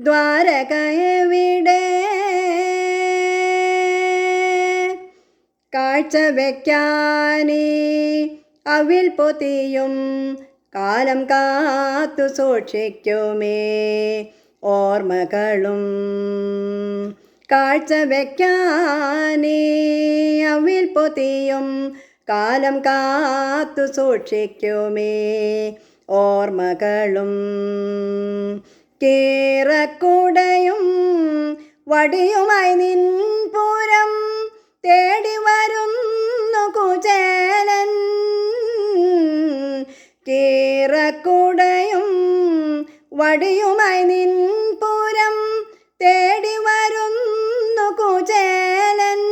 ദ്വാരകയെവിടെ കാഴ്ച വയ്ക്കാനേ അവിൽ പൊതിയും കാലം കാത്തു സൂക്ഷിക്കുമേ ഓർമ്മകളും. കാഴ്ച വയ്ക്കാനേ അവിൽ പൊതിയും കാലം കാത്തു സൂക്ഷിക്കുമേ ഓർമ്മകളും. കേറക്കുടയും വടിയുമായി നിൻ പൂരം തേടി വരുന്നു കുചേലൻ. കേറക്കുടയും വടിയുമായി നിൻ പൂരം തേടി വരുന്നു കുചേലൻ.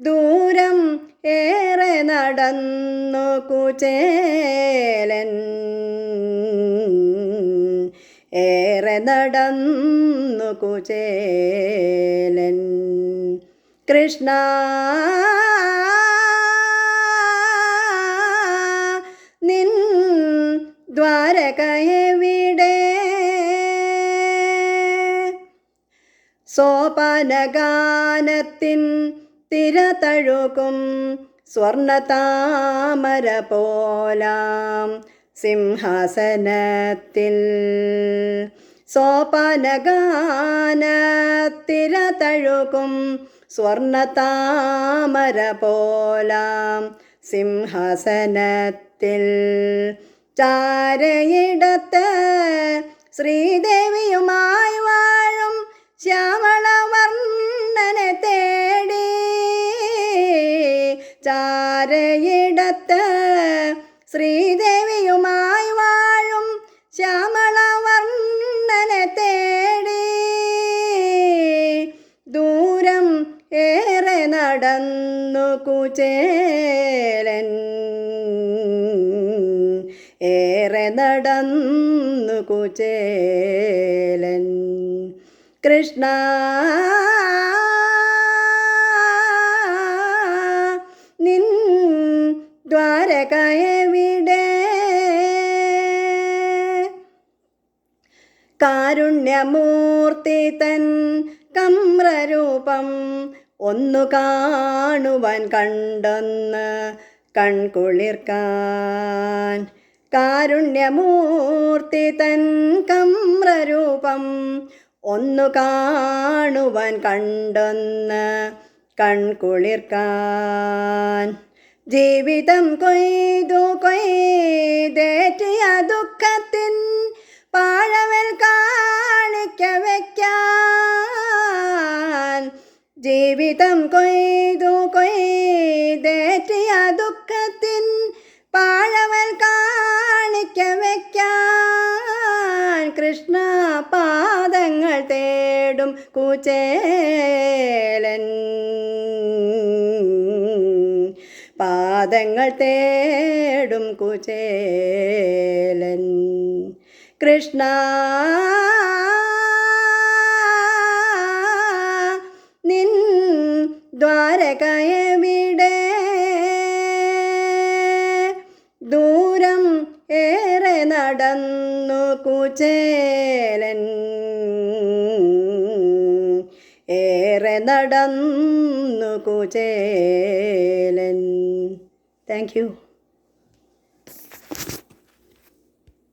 ദൂരം ഏറെ നടന്നു കുചേലൻ. ഏറെ നടന്നു കുചേലൻ. കൃഷ്ണ നിൻ ദ്വാരകയെവിടെ? സോപാനഗാനത്തിൻ തിരതഴുകും സ്വർണതാമര പോലാം. സിംഹാസനത്തിൽ സോപാനഗാനത്തിരതഴുകും സ്വർണതാമര പോലാം സിംഹാസനത്തിൽ. ചാരയിടത്ത് ശ്രീദേവിയുമായി വാഴും ശ്യാമളവർണനെ തേടി ചാരയിടത്ത് ശ്രീദേവിയുമായി നടന്നു കുചേലൻ. ഏറെ നടന്നു കുചേലൻ. കൃഷ്ണ നിൻ ദ്വാരകയവിടെ കാരുണ്യമൂർത്തി തൻ കമ്രരൂപം ഒന്നു കാണുവൻ കണ്ടെന്ന് കൺകുളിർക്കാൻ. കാരുണ്യമൂർത്തി തൻ കമ്രരൂപം ഒന്നു കാണുവൻ കണ്ടെന്ന് കൺകുളിർക്കാൻ. ജീവിതം കൊയ്തു കൊയ്തേറ്റിയ ദുഃഖത്തിൻ ജീവിതം കൊയ്തു കൊയ്തേറ്റിയ ദുഃഖത്തിൻ പാഴവൽ കാണിക്ക വയ്ക്കാൻ കൃഷ്ണ പാദങ്ങൾ തേടും കൂച്ചേലൻ. പാദങ്ങൾ തേടും കുചേലൻ കൃഷ്ണ ദ്വാരകയെവിടെ ദൂരം ഏറെ നടന്നു കുചേലൻ. ഏറെ നടന്നു കുചേലൻ. Thank you.